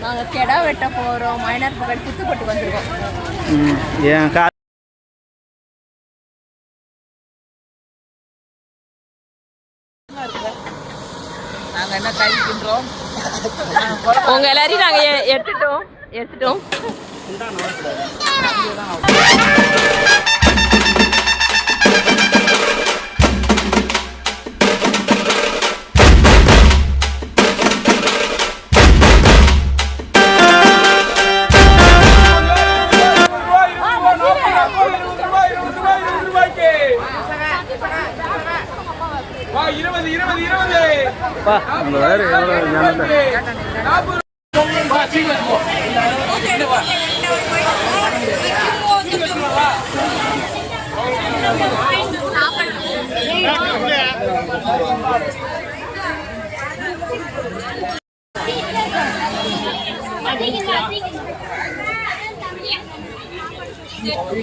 நாங்கள் கெடா வெட்ட போகிறோம் மைனர் பகல் புத்துப்பட்டு வந்திருக்கோம் என் கா நாங்கள் என்ன கழிக்கின்றோம் உங்க எல்லாரையும் நாங்கள் எடுத்துட்டோம் எடுத்துட்டோம்.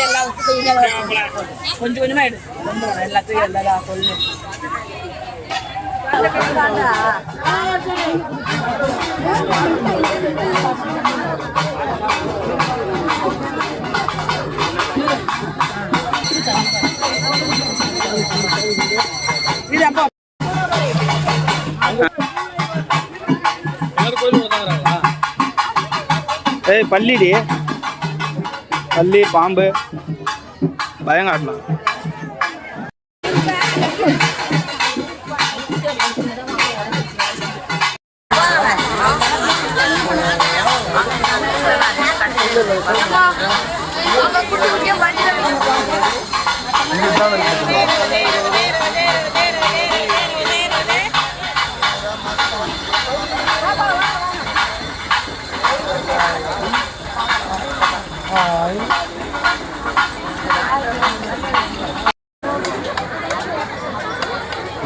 எல்லாம் கொஞ்சம் கொஞ்சமா எடு ரொம்ப எல்லாத்தையும் எல்லாரும் சொல்லு ஏய் பள்ளிடி பள்ளி பாம்பு. பயம்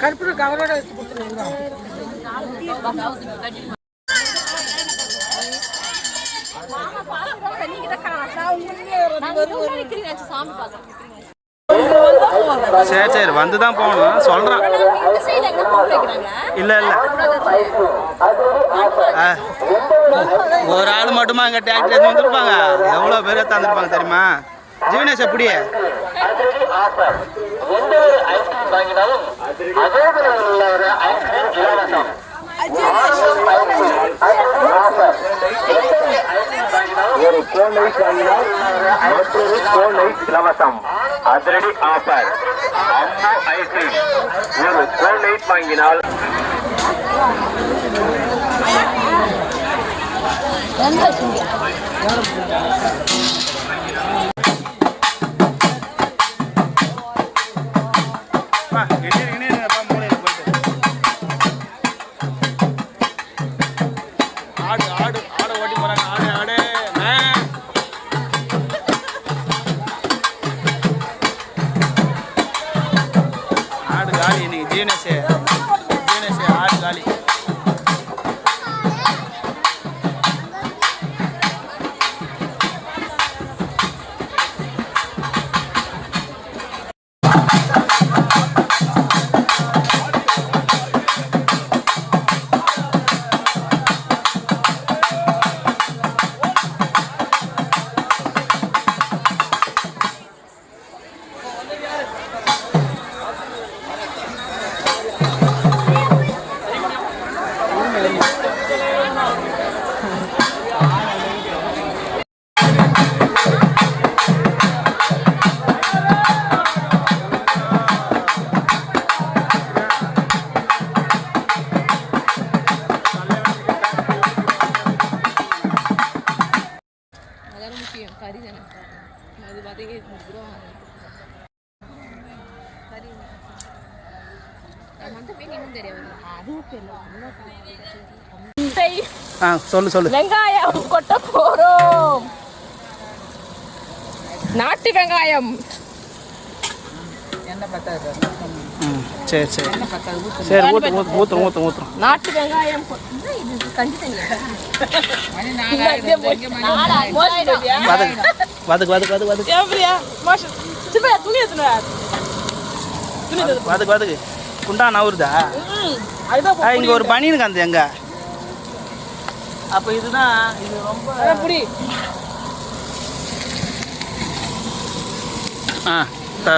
கருப்பு கவரோட வச்சு கொடுத்துருங்க சாமி பார்க்க சரி சரி வந்து தான் போகணும். சொல்கிறான் இல்லை இல்லை. ஒரு ஆள் மட்டுமா அங்கே டிராக்டர் எடுத்து வந்துருப்பாங்க? எவ்வளோ பேர் தந்துருப்பாங்க தெரியுமா? ஜீவனேஷ் எப்படி? ஒரு கோன் வாங்கினால் மற்றொரு கோன் இலவசம். அதிரடி ஆஃபர் அம்மா ஐஸ்கிரீம் ஒரு கோன் லைட் வாங்கினால் பா, அதான் முக்கியம் கறி தானே அது பார்த்தீங்க கறி அதுவும் தெரியல. ஆ சொல்லு சொல்லு. வெங்காயம் கொட்ட போறோம். நாட்டு வெங்காயம். என்ன பத்தாது சரி சரி. சரி ஊற்று ஊற்று ஊற்றுறோம் ஊற்றுறோம் ஊற்றுறோம் நாட்டு வெங்காயம் வதக்கு வதக்கு வதக்கு வதக்கு வதக்கு வதக்கு வதக்கு குண்டா ஆ இங்கே ஒரு பனியனுக்கு அந்த எங்க? அப்போ இதுதான் இது ரொம்ப புடி. ஆ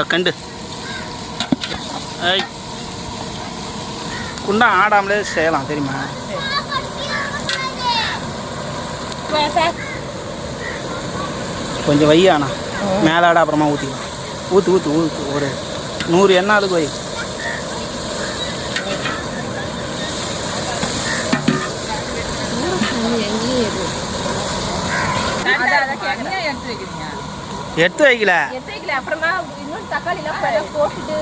கண்டு. ஐய் குண்டா ஆடாமலே செய்யலாம் தெரியுமா? கொஞ்சம் வையாண்ணா மேலாட அப்புறமா ஊற்றிக்கலாம் ஊற்று ஊற்று ஊற்று ஒரு நூறு எண்ணெய் அதுக்கு வை. எடுத்து வைக்கல. எடுத்து வைக்கல. அப்புறமா இன்னொரு தக்காளி எல்லாம் போட்டுட்டு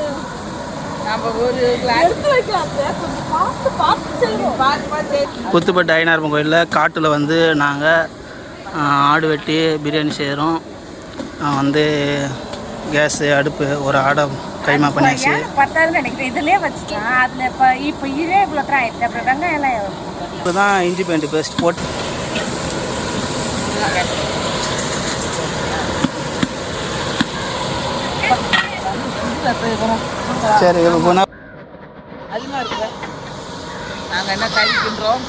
புத்துப்பட்டு ஐநாயிரம் கோயிலில் காட்டில் வந்து நாங்கள் ஆடு வெட்டி பிரியாணி செய்கிறோம் வந்து கேஸு அடுப்பு ஒரு ஆடை கைமா பண்ணியாச்சு. பத்தாது நினைக்கிறேன். இதுலயே வச்சுக்கலாம். அதுல இப்ப இப்ப இதே இவ்வளவு தான் ஆயிடுச்சு. அப்புறம் வெங்காயம் எல்லாம்? இப்போ தான் இஞ்சி பேண்ட் பேஸ்ட் போட்டு சரி இப்போ போனால் அதிகமா இருக்கு நாங்க என்ன கழிக்கின்றோம்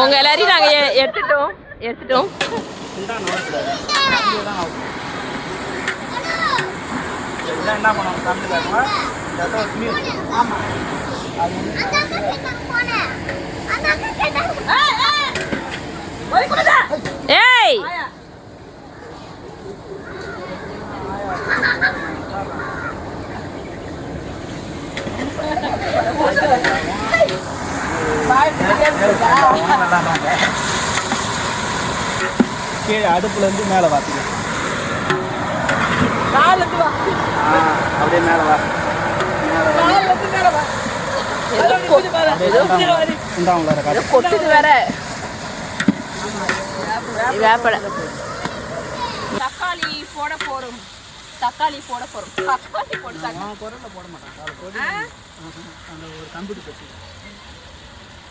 உங்க எல்லாரையும் நாங்க எ- எடுத்துட்டோம் எடுத்துட்டோம். என்ன பண்ணணும் கண்டு ஏய்! அடுப்புலேருந்து மேலே பார்த்துக்கலாம் ஆ அப்படியே மேலே வா. காட்டு கொட்டுது வேற. வேப்பல தக்காளி போட போறோம். தக்காளி போட போறோம். தக்காளி குரலில் போட மாட்டேன். அந்த ஒரு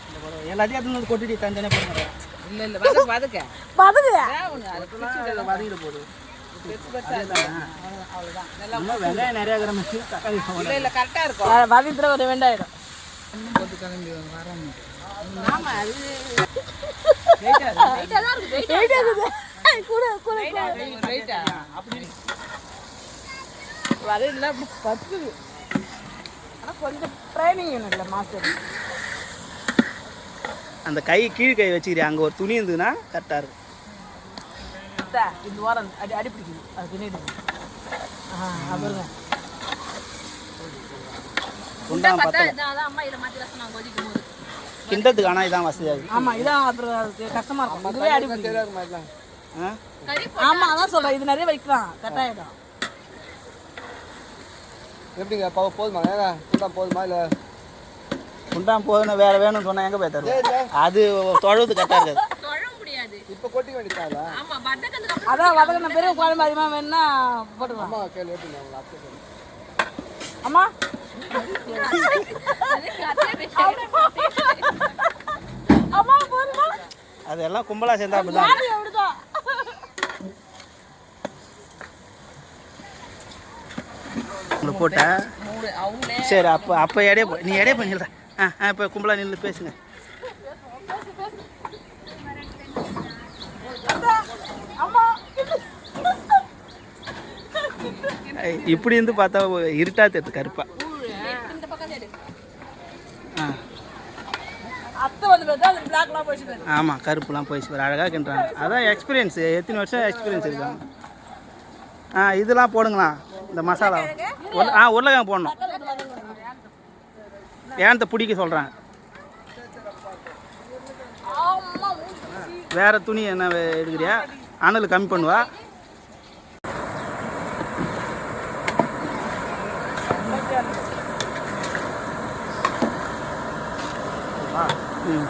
இந்த குரல். எல்லாத்தையும் கொட்டிட்டு தனித்தனியாக போட மாட்டேன். இல்ல இல்ல வதக்கு வதக்க. வதக்கு அது வதக்கிட்டு போகுது இன்னும் வெங்காயம் நிறையா இருக்கிற மாதிரி தக்காளி இல்ல இல்ல கரெக்டா இருக்கும். பதித்துல ஒரு வெண்டாயிரம் வரல பத்து ஆனா கொஞ்சம் ட்ரைனிங் இல்லை மாஸ்டர் அந்த கை கீழ் கை வச்சுக்கிறேன் அங்கே ஒரு துணி இருந்ததுன்னா கரெக்டாக இருக்கும். இந்த வாரம் அடி அடி பிடிக்குது. அது பின்னாடி ஆ அப்புறம் குண்டான் பத்தல. கிண்டத்துக்கு ஆனால் இதான் வசதியாக இருக்கு. ஆமா இதான் அப்புறம் அதுக்கு கஷ்டமா இருக்கும். இதுவே அடி பிடிக்குது. தெரியாது மாதிரிலாம். ஆ? ஆமா அதான் சொல்றேன். இது நிறைய வைக்கலாம். கட்டாயிடும் எப்படிங்க போ போதுமா? குண்டான் போதுமா? இல்லை குண்டான் போதுன்னு வேற வேணும்னு சொன்னா எங்கே போய் தருவோம் அது தொழுவது கரெக்டாக இருக்காது இப்போ கொட்டிக்க வேண்டியதாங்களா அதான் வதக்கின பெரிய குழம்பு அதிகமா வேணும்னா போட்டுக்கலாம் அம்மா கேள்வி. அம்மா அதெல்லாம் கும்பலாக சேர்ந்தா அப்படிதான் சரி அப்போ அப்போ எடைய நீ எடைய பண்ணிடுற ஆ ஆ இப்போ கும்பலாக நின்று பேசுங்க. இப்படி இருந்து பார்த்தா இருட்டா தெரியுது கருப்பா. ஆமாம் கருப்புலாம் போயிடுச்சு பாரு அழகாக கிண்டுறாங்க. அதான் எக்ஸ்பீரியன்ஸ் எத்தனை வருஷம் எக்ஸ்பீரியன்ஸ் இருக்காங்க. ஆ இதெல்லாம் போடுங்களா இந்த மசாலா. ஆ உருளைக்கிழங்கு போடணும். ஏன்த்த பிடிக்க சொல்கிறேன் வேற துணி என்ன வே- எடுக்கிறியா? அனல் கம்மி பண்ணுவா. ம்